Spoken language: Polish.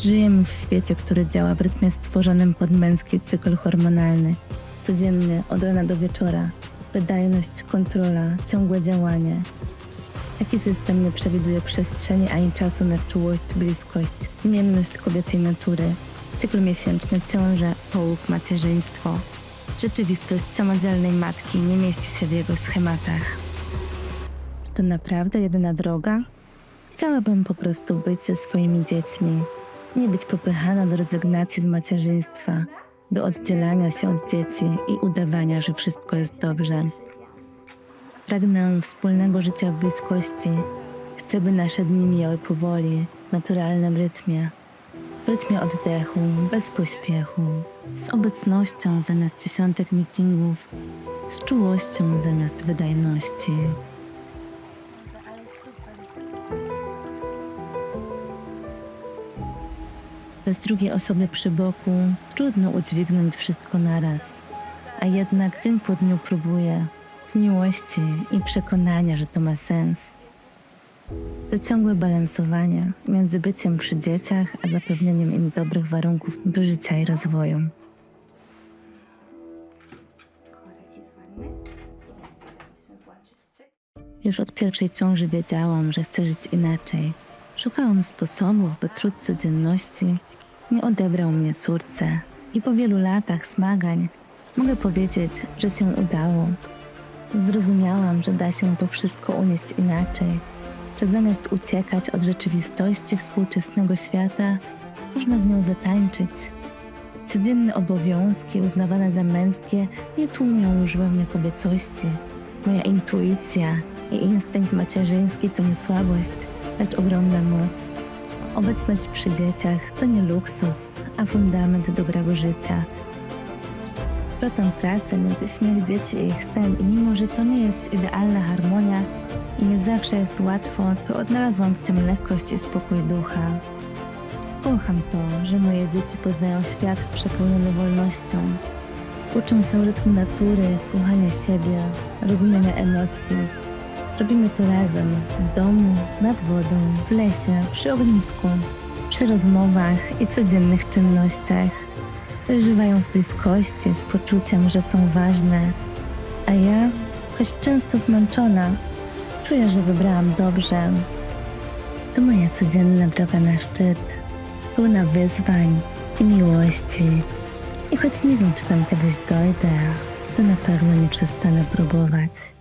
Żyjemy w świecie, który działa w rytmie stworzonym pod męski cykl hormonalny. Codziennie, od rana do wieczora. Wydajność, kontrola, ciągłe działanie. Taki system nie przewiduje przestrzeni ani czasu na czułość, bliskość, zmienność kobiecej natury, cykl miesięczny, ciąże, połóg, macierzyństwo. Rzeczywistość samodzielnej matki nie mieści się w jego schematach. Czy to naprawdę jedyna droga? Chciałabym po prostu być ze swoimi dziećmi, nie być popychana do rezygnacji z macierzyństwa, do oddzielania się od dzieci i udawania, że wszystko jest dobrze. Pragnę wspólnego życia w bliskości. Chcę, by nasze dni mijały powoli, w naturalnym rytmie. W rytmie oddechu, bez pośpiechu, z obecnością zamiast dziesiątek meetingów, z czułością zamiast wydajności. Bez drugiej osoby przy boku trudno udźwignąć wszystko naraz, a jednak dzień po dniu próbuję z miłości i przekonania, że to ma sens. To ciągłe balansowanie między byciem przy dzieciach, a zapewnieniem im dobrych warunków do życia i rozwoju. Już od pierwszej ciąży wiedziałam, że chcę żyć inaczej. Szukałam sposobów, by trud codzienności nie odebrał mnie córce. I po wielu latach zmagań mogę powiedzieć, że się udało. Zrozumiałam, że da się to wszystko unieść inaczej, że zamiast uciekać od rzeczywistości współczesnego świata, można z nią zatańczyć. Codzienne obowiązki uznawane za męskie nie tłumią już we mnie kobiecości. Moja intuicja i instynkt macierzyński to nie słabość, lecz ogromna moc. Obecność przy dzieciach to nie luksus, a fundament dobrego życia. Platam pracę między śmiech dzieci i ich sen i mimo, że to nie jest idealna harmonia i nie zawsze jest łatwo, to odnalazłam w tym lekkość i spokój ducha. Kocham to, że moje dzieci poznają świat przepełniony wolnością. Uczą się rytmu natury, słuchania siebie, rozumienia emocji. Robimy to razem, w domu, nad wodą, w lesie, przy ognisku, przy rozmowach i codziennych czynnościach. Dojrzewają w bliskości z poczuciem, że są ważne, a ja, choć często zmęczona, czuję, że wybrałam dobrze. To moja codzienna droga na szczyt, pełna wyzwań i miłości. I choć nie wiem, czy tam kiedyś dojdę, to na pewno nie przestanę próbować.